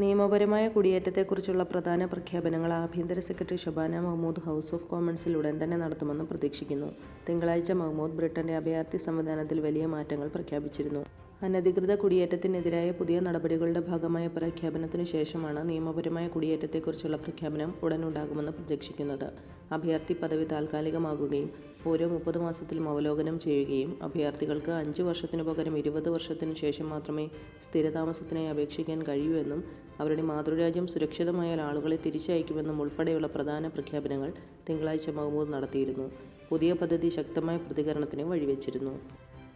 നിയമപരമായ കുടിയേറ്റത്തെക്കുറിച്ചുള്ള പ്രധാന പ്രഖ്യാപനങ്ങൾ ആഭ്യന്തര secretary Shabana Mahmood house of കോമൺസിൽ ഉടൻ തന്നെ നടത്തുമെന്ന് പ്രതീക്ഷിക്കുന്നു. തിങ്കളാഴ്ച മഹ്മൂദ് ബ്രിട്ടന്റെ അഭയാർത്ഥി സംവിധാനത്തിൽ വലിയ മാറ്റങ്ങൾ പ്രഖ്യാപിച്ചിരുന്നു. അനധികൃത കുടിയേറ്റത്തിനെതിരായ പുതിയ നടപടികളുടെ ഭാഗമായ പ്രഖ്യാപനത്തിനു ശേഷമാണ് നിയമപരമായ കുടിയേറ്റത്തെക്കുറിച്ചുള്ള പ്രഖ്യാപനം ഉടനുണ്ടാകുമെന്ന് പ്രതീക്ഷിക്കുന്നത്. അഭയാർത്ഥി പദവി താൽക്കാലികമാകുകയും ഓരോ മുപ്പത് മാസത്തിലും അവലോകനം ചെയ്യുകയും അഭയാർത്ഥികൾക്ക് അഞ്ച് വർഷത്തിനു പകരം ഇരുപത് വർഷത്തിനു ശേഷം മാത്രമേ സ്ഥിരതാമസത്തിനായി അപേക്ഷിക്കാൻ കഴിയൂ എന്നും അവരുടെ മാതൃരാജ്യം സുരക്ഷിതമായാൽ ആളുകളെ തിരിച്ചയക്കുമെന്നും ഉൾപ്പെടെയുള്ള പ്രധാന പ്രഖ്യാപനങ്ങൾ തിങ്കളാഴ്ച മഹ്മൂദ് നടത്തിയിരുന്നു. പുതിയ പദ്ധതി ശക്തമായ പ്രതികരണത്തിന് വഴിവെച്ചിരുന്നു.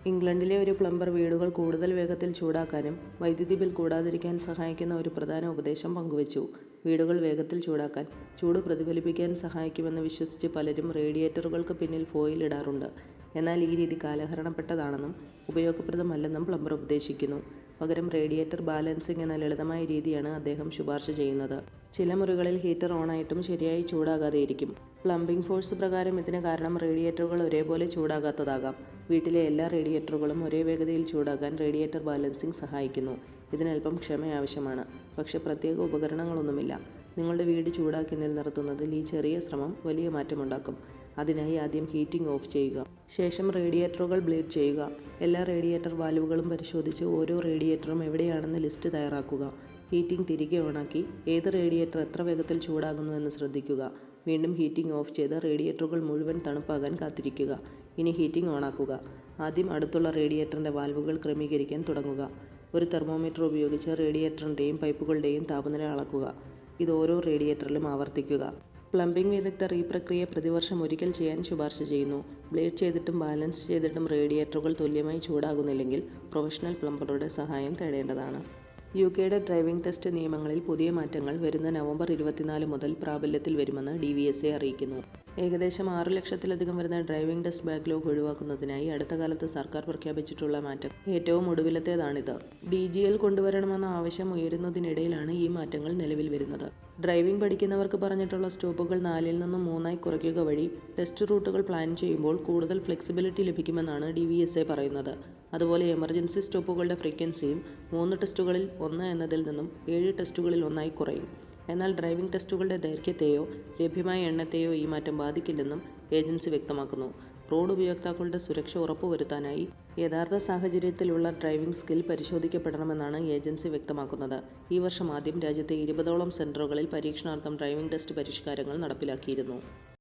ഇംഗ്ലണ്ടിലെ ഒരു പ്ലംബർ വീടുകൾ കൂടുതൽ വേഗത്തിൽ ചൂടാക്കാനും വൈദ്യുതി ബിൽ കൂടാതിരിക്കാൻ സഹായിക്കുന്ന ഒരു പ്രധാന ഉപദേശം പങ്കുവച്ചു. വീടുകൾ വേഗത്തിൽ ചൂടാക്കാൻ ചൂട് പ്രതിഫലിപ്പിക്കാൻ സഹായിക്കുമെന്ന് വിശ്വസിച്ച് പലരും റേഡിയേറ്ററുകൾക്ക് പിന്നിൽ ഫോയിൽ ഇടാറുണ്ട്. എന്നാൽ ഈ രീതി കാലഹരണപ്പെട്ടതാണെന്നും ഉപയോഗപ്രദമല്ലെന്നും പ്ലംബർ ഉപദേശിക്കുന്നു. പകരം റേഡിയേറ്റർ ബാലൻസിംഗ് എന്ന ലളിതമായ രീതിയാണ് അദ്ദേഹം ശുപാർശ ചെയ്യുന്നത്. ചില മുറികളിൽ ഹീറ്റർ ഓണായിട്ടും ശരിയായി ചൂടാകാതെയിരിക്കും. പ്ലംബിംഗ് ഫോഴ്സ് പ്രകാരം ഇതിന് കാരണം റേഡിയേറ്ററുകൾ ഒരേപോലെ ചൂടാകാത്തതാകാം. വീട്ടിലെ എല്ലാ റേഡിയേറ്ററുകളും ഒരേ വേഗതയിൽ ചൂടാക്കാൻ റേഡിയേറ്റർ ബാലൻസിംഗ് സഹായിക്കുന്നു. ഇതിനൽപ്പം ക്ഷമ ആവശ്യമാണ്. പക്ഷേ പ്രത്യേക ഉപകരണങ്ങളൊന്നുമില്ല. നിങ്ങളുടെ വീട് ചൂടാക്കി നിലനിർത്തുന്നതിൽ ഈ ചെറിയ ശ്രമം വലിയ മാറ്റമുണ്ടാക്കും. അതിനായി ആദ്യം ഹീറ്റിംഗ് ഓഫ് ചെയ്യുക. ശേഷം റേഡിയേറ്ററുകൾ ബ്ലീഡ് ചെയ്യുക. എല്ലാ റേഡിയേറ്റർ വാൽവുകളും പരിശോധിച്ച് ഓരോ റേഡിയേറ്ററും എവിടെയാണെന്ന് ലിസ്റ്റ് തയ്യാറാക്കുക. ഹീറ്റിങ് തിരികെ ഓണാക്കി ഏത് റേഡിയേറ്റർ എത്ര വേഗത്തിൽ ചൂടാകുന്നു എന്ന് ശ്രദ്ധിക്കുക. വീണ്ടും ഹീറ്റിംഗ് ഓഫ് ചെയ്ത് റേഡിയേറ്ററുകൾ മുഴുവൻ തണുപ്പാകാൻ കാത്തിരിക്കുക. ഇനി ഹീറ്റിംഗ് ഓണാക്കുക. ആദ്യം അടുത്തുള്ള റേഡിയേറ്ററിന്റെ വാൽവുകൾ ക്രമീകരിക്കാൻ തുടങ്ങുക. ഒരു തെർമോമീറ്റർ ഉപയോഗിച്ച് റേഡിയേറ്ററിന്റെയും പൈപ്പുകളുടെയും താപനില അളക്കുക. ഇത് ഓരോ റേഡിയേറ്ററിലും ആവർത്തിക്കുക. പ്ലംബിംഗ് വിദഗ്ധർ ഈ പ്രക്രിയ പ്രതിവർഷം ഒരിക്കൽ ചെയ്യാൻ ശുപാർശ ചെയ്യുന്നു. ബ്ലീഡ് ചെയ്തിട്ടും ബാലൻസ് ചെയ്തിട്ടും റേഡിയേറ്ററുകൾ തുല്യമായി ചൂടാകുന്നില്ലെങ്കിൽ പ്രൊഫഷണൽ പ്ലംബറുടെ സഹായം തേടേണ്ടതാണ്. യുകെയുടെ ഡ്രൈവിംഗ് ടെസ്റ്റ് നിയമങ്ങളിൽ പുതിയ മാറ്റങ്ങൾ വരുന്ന നവംബർ ഇരുപത്തിനാല് മുതൽ പ്രാബല്യത്തിൽ വരുമെന്ന് ഡി വി എസ് എ അറിയിക്കുന്നു. ഏകദേശം ആറ് ലക്ഷത്തിലധികം വരുന്ന ഡ്രൈവിംഗ് ടെസ്റ്റ് ബാക്ക്ലോഗ് ഒഴിവാക്കുന്നതിനായി അടുത്ത കാലത്ത് സർക്കാർ പ്രഖ്യാപിച്ചിട്ടുള്ള മാറ്റം ഏറ്റവും ഒടുവിലത്തേതാണിത്. ഡി ജി എൽ കൊണ്ടുവരണമെന്ന ആവശ്യം ഉയരുന്നതിനിടയിലാണ് ഈ മാറ്റങ്ങൾ നിലവിൽ വരുന്നത്. ഡ്രൈവിംഗ് പഠിക്കുന്നവർക്ക് പറഞ്ഞിട്ടുള്ള സ്റ്റോപ്പുകൾ നാലിൽ നിന്നും മൂന്നായി കുറയ്ക്കുക വഴി ടെസ്റ്റ് റൂട്ടുകൾ പ്ലാൻ ചെയ്യുമ്പോൾ കൂടുതൽ ഫ്ലെക്സിബിലിറ്റി ലഭിക്കുമെന്നാണ് ഡി വി എസ് എ പറയുന്നത്. അതുപോലെ എമർജൻസി സ്റ്റോപ്പുകളുടെ ഫ്രീക്വൻസിയും മൂന്ന് ടെസ്റ്റുകളിൽ ഒന്ന് എന്നതിൽ നിന്നും ഏഴ് ടെസ്റ്റുകളിൽ ഒന്നായി കുറയും. എന്നാൽ ഡ്രൈവിംഗ് ടെസ്റ്റുകളുടെ ദൈർഘ്യത്തെയോ ലഭ്യമായ എണ്ണത്തെയോ ഈ മാറ്റം ബാധിക്കില്ലെന്നും ഏജൻസി വ്യക്തമാക്കുന്നു. റോഡ് ഉപയോക്താക്കളുടെ സുരക്ഷ ഉറപ്പുവരുത്താനായി യഥാർത്ഥ സാഹചര്യത്തിലുള്ള ഡ്രൈവിംഗ് സ്കിൽ പരിശോധിക്കപ്പെടണമെന്നാണ് ഏജൻസി വ്യക്തമാക്കുന്നത്. ഈ വർഷം ആദ്യം രാജ്യത്തെ ഇരുപതോളം സെന്ററുകളിൽ പരീക്ഷണാർത്ഥം ഡ്രൈവിംഗ് ടെസ്റ്റ് പരിഷ്കാരങ്ങൾ നടപ്പിലാക്കിയിരുന്നു.